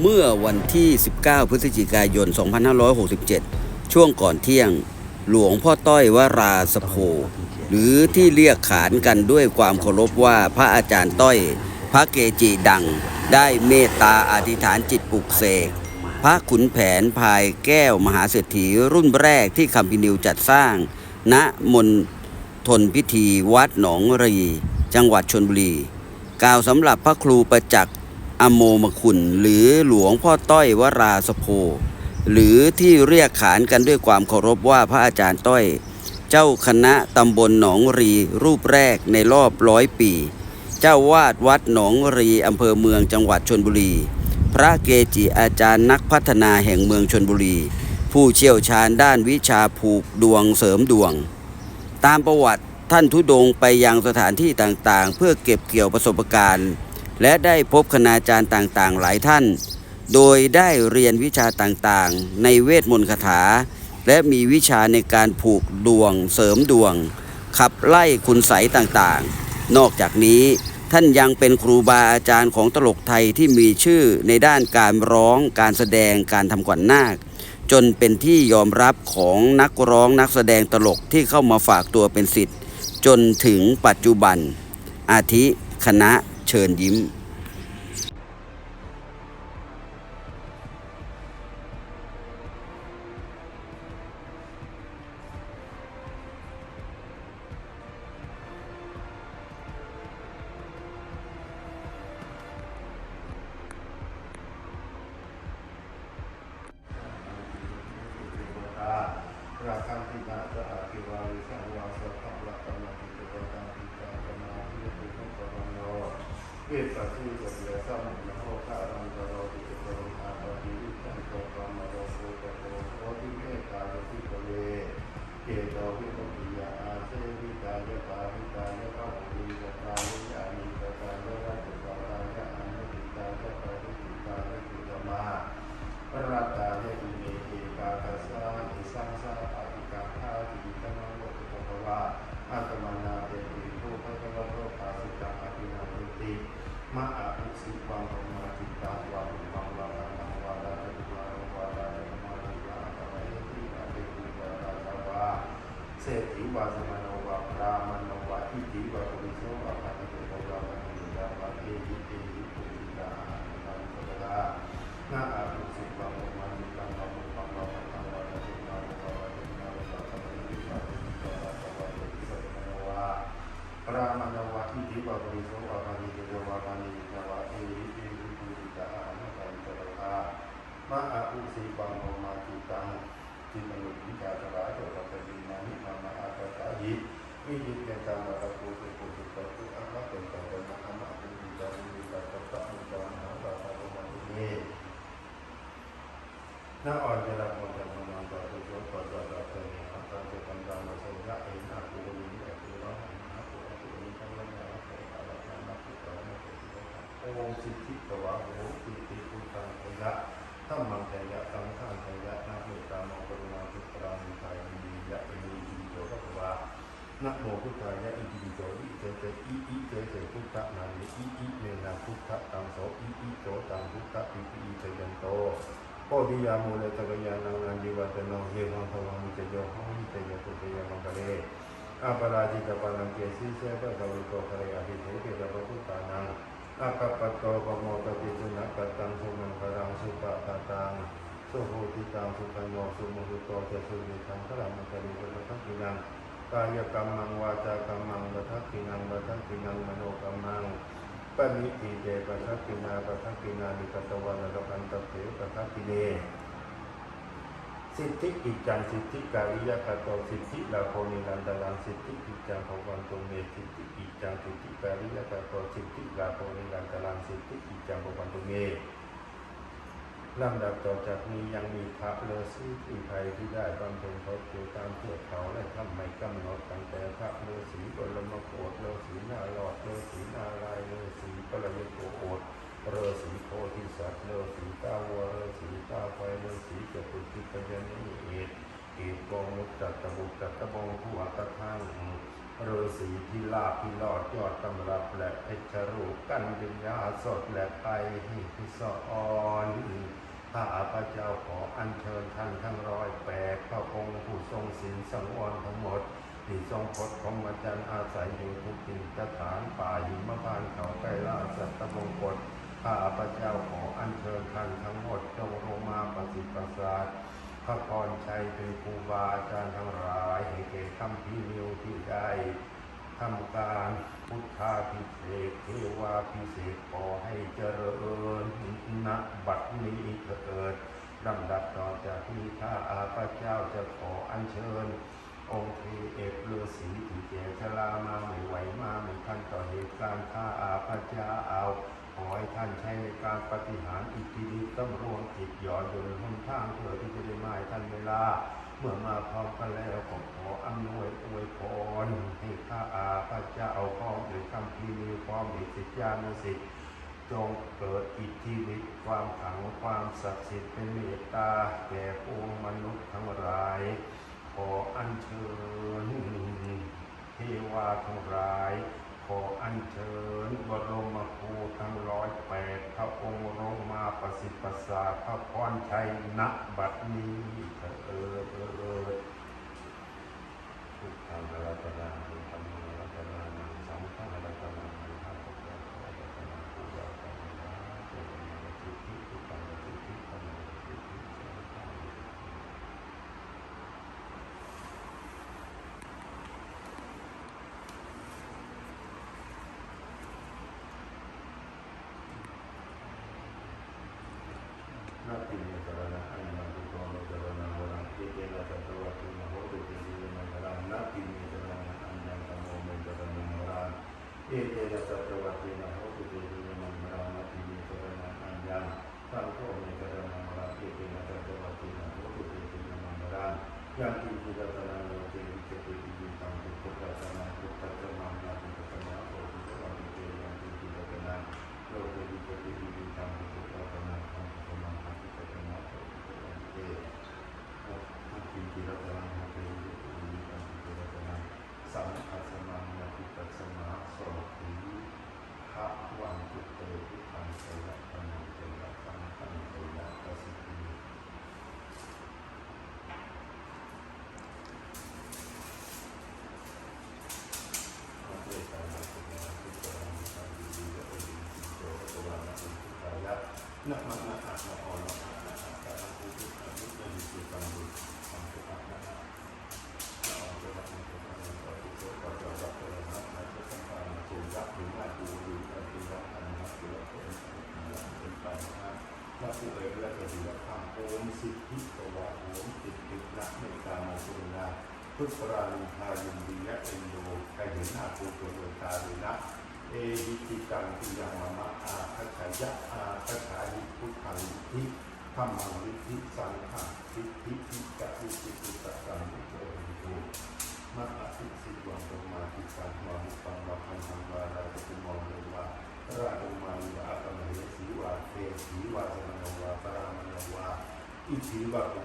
เมื่อวันที่ 19 พฤศจิกายน 2567 ช่วงก่อนเที่ยง หลวงพ่อต้อยวราสโพหรือที่เรียกขานกันด้วยความเคารพว่าพระอาจารย์ต้อย พระเกจิดัง ได้เมตตาอธิษฐานจิตปลุกเสกพระขุนแผนภายแก้วมหาเศรษฐีรุ่นแรกที่คำพินิวจัดสร้าง ณมณฑลพิธีวัดหนองรี จังหวัดชนบุรี กล่าวสำหรับพระครูประจักษ์ อโมมคุณ หรือหลวงพ่อต้อยวราสโพหรือที่เรียกขานกันด้วยความเคารพว่าพระอาจารย์ต้อย เจ้าคณะตำบลหนองรีรูปแรกในรอบร้อยปี เจ้าวาดวัดหนองรีอำเภอเมืองจังหวัดชนบุรี พระเกจิอาจารย์นักพัฒนาแห่งเมืองชนบุรี ผู้เชี่ยวชาญด้านวิชาผูกดวงเสริมดวง ตามประวัติท่านทุดงไปยังสถานที่ต่างๆ เพื่อเก็บเกี่ยวประสบการณ์ และได้พบคณาจารย์ต่างๆ หลายท่าน โดยได้เรียนวิชาต่างๆ ในเวทมนต์คาถา และมีวิชาในการผูกดวง เสริมดวง ขับไล่คุณใสต่างๆ นอกจากนี้ท่านยังเป็นครูบาอาจารย์ของตลกไทยที่มีชื่อในด้านการร้อง การแสดง การทำขวัญนาค จนเป็นที่ยอมรับของนักร้องนักแสดงตลกที่เข้ามาฝากตัวเป็นสิทธิ์ จนถึงปัจจุบัน อาทิคณะ ชิญยิ้ม เวสัสสิกเดียสัมนะโหคารังกโรติเกโรอาปะติวิจันโตกรรมโรโภตโตโคติเมตตาติโกเวเกโตวิโมติยาอาเสวิกายะปาวิกายะภาวุริยะกายะยานิกกายะวัจจุกายะอนุติกายะปะริติกายะจุตมา พระราตาเนอิเมเอกาคาสาอิสังสาปาติกาธาติกมังโลกุตภวะอาตมนาเตปิโภภะคะวะโตภาสิกาอภินาทิติมะอาภิสิวังปมาจิตตาวาหุวังวาลานังวาลาจตุวาระวาลาจตุมาริวาตะไวติอาเตปิวาราชาวา เศรษฐีวาสมโนวาพรามโนวาอิติวาปุริโสวาภาติโกวาภาติยาวาเอหิเตหิปุริตาอานันตระ นาอาภิสิปังโอมานิตังปังปังปังปังปังวะตะตินาโวะวะตินาโวะตะตะติปะติปะตะตะวะติปะตะโนวะปรามณวะอิติปะปริโสวะปะนิเกวะปะนิกะวะเอหิเอหิปุริตาอานะปันตระตามะอาภิสิปังโอมาติตังจิตมุติกาตระโตปะตะตินานิมะมะอาตะตะหิวิจิตเตตังวะตะปุตุปุตุปะตุอะมะเตตะตะมะอะมะปุริตาปุริตาตะตะมุตตะมหาตะตะโมะเยนาอ่อนจะรับหมดจากมันต่อตัวโจทย์ต่อต่อต่อเตยอาตาจะกำลังมาส่งยะเองอาคุโรมิเอคุโรหันหาคุโรคุโรมิทั้งวันนาเตอาลักษณะพุทธะโมกุสิโตโอสิทธิกวะโหติติพุทธังเตยะ ธัมมังเตยะสังฆังเตยะนะโมตามองกรุณาภิปรามิทายมียะเอมีจิโตภะคะวะนะโมพุทธายะอิติปิโสอิเตเตอิอิเตเตพุทธะนามิอิอิเมนะพุทธะตังโสอิอิโตตังพุทธะปิปิอิเตยันโตโพธิยามูลตกยานังนันดิวัตโนเยวังภวังมิจโยหังมิจโยตุเตยมังคะเลอาปราจิตปานังเกสีเสปะกวิโกคะเลอภิเทเกตะปะพุตตานัง อากัปปะโตปโมตปิสุนักตังสุมังคลังสุปะตาตังสุโหติตังสุปัญโยสุมุหุโตเจสุนิทังพระมังคะเลปะทักขินังกายกรรมังวาจากรรมังปะทักขินังปะทักขินังมโนกรรมังปณิทีเตปะทักขินาปะทักขินานิกัตวานะกพันตเถปะทักขิเน สิทธิกิจจังสิทธิการิยกตโตสิทธิลาโภนิรันตรังสิทธิกิจจังของวันตุเมสิทธิกิจจังสิทธิการิยกตโตสิทธิลาโภนิรันตรังสิทธิกิจจังของวันตุเมลำดับต่อจากนี้ยังมีพระเลอซีที่ไทยที่ได้บำเพ็ญพรตอยู่ตามเทือกเขาและทำไม่กำหนดตั้งแต่พระฤาษีบรมโกฏฤาษีนาหลอดฤาษีนารายณาษีปรยโกโอดฤาษีโพธิสัตว์ฤาษีตาวัวฤาษีตาไฟฤาษีเจตุติปยานิเอตเอตโกมุตจัตตบุตจัตตบงผู้อัตถัง ฤาษีพิ ลาพิลอดยอดตำรับและเพชรรูปกันดินยาสดและไปหิพิสออนข้าพระเจ้าขออัญเชิญท่านทั้งร้อยแปดพระองค์ผู้ทรงศีลสังวรทั้งหมดที่ทรงพดของอาจารย์อาศัยอยู่ทุกทิศสถานป่าหิมพานเขาไกลลาสัตมงกฎข้าพระเจ้าขออัญเชิญท่านทั้งหมดจงลงมาประสิทธิ์ประสาทพระพรชัยเป็นครูบาอาจารย์ทั้งหลายให้เก่คำพิมิวที่ได้ ทำการพุทธาพิเศษเทวาพิเศษขอให้เจริญณบัดนี้เถิดลำดับต่อจากนี้ข้าอาพระเจ้าจะขออัญเชิญ องค์เทเอกฤาษีที่แก่ชรามาไม่ไหวมาไม่ทันต่อเหตุการณ์ข้าอาพระเจ้าเอาขอให้ท่านใช้ในการปฏิหารอิทธิฤทธิ์ต้องรวมจิตหย่อนยู่ในหนทางเพื่อที่จะได้มาให้ท่านเวลา เมื่อมาพร้อมกันแล้วก็ขออำนวยอวยพรให้ข้าอาพระเจ้าพร้อมด้วยคำพีมีพร้อมด้วยสิทธิานุสิทธิ์จงเกิดอิทธิฤทธิ์ความขังความศักดิ์สิทธิ์เป็นเมตตาแก่พวกมนุษย์ทั้งหลาย ขออัญเชิญเทวาทั้งหลาย ขออัญเชิญบรมครูทั้งร้อยแปดพระองค์ลงมาประสิทธิ์ประสาทพระพรชัยณบัดนี้เถิดเออเออเออทุกทางรัตนาทุกธรรมรัตนานังสังฆรัตนานังพระพุทธรัตนาผู้ยาวกันนะเจ้าหน้าที่ที่ทุกการที่ที่ทำงานที่ที่สังฆา นาติเมตระนะอันนาตุโตเมตระนะวรังเอเตนะสัตวะตุนะโหตุเตสิเมตระนาติเมตระนะอันยันตโมเมตระนะวรั งเอเตนะสัตวะตุนะโหตุเตสิเมตระนาติเมตระนะอันยันสังโฆเมตระนะวรังเอเตนะสัตวะตุนะโหตุเตสิเมตระยันติจิตตนะโลเตวิเจติจิตังตุพุทธะนะพุทธะนะนาติพุทธะนะโอตุสวะติเตยันติจิตตนะโลเตวิเจติจิตังตุพุทธะนะพุทธะนะนาติพุทธะนะโอตุสวะติเตนาติจิตตนะโลเตวิเจติจิตังตุพุทธะนะสัมภัสสมานาติปัสสมาโสติภะวันตุเตทุกขังเสยะตังเสยะตังตังเสยะตัสสิติ นะมะนะอะนะออนะอะนะอะกะนะอุตุอะนุนะมิสุตังดุสัมพุอะนะนะนะออนะนะนะนะนะนะอุตุปะจาระนะนะนะนะสัมปานะโสยะหิมาตูรุอะติยะอันนะตุระโตนะเป็นไปนะนะปุเอระกะติยะคัมโอมสิทธิตวะโอมติตินะเมตตามาสุนะพุทธราลิทายินดียะเอ็นโดใครเห็นหน้าปูตัวเดินตาเลยนะ เอหิติกังปิยังมะมะอาคัจายะอาคัจายิพุทธังลิธรรมังลิธิสังฆังลิธิทิกะลิธิตุตะสังมุโตหิโตมะอะติสิวังตมาติสังวามุปังวะพันธังวาราติมองเลวะราโอมานิวะอะปมะเหสีวะเทสีวะสมโนวะปรามโนวะอิทิวะปะ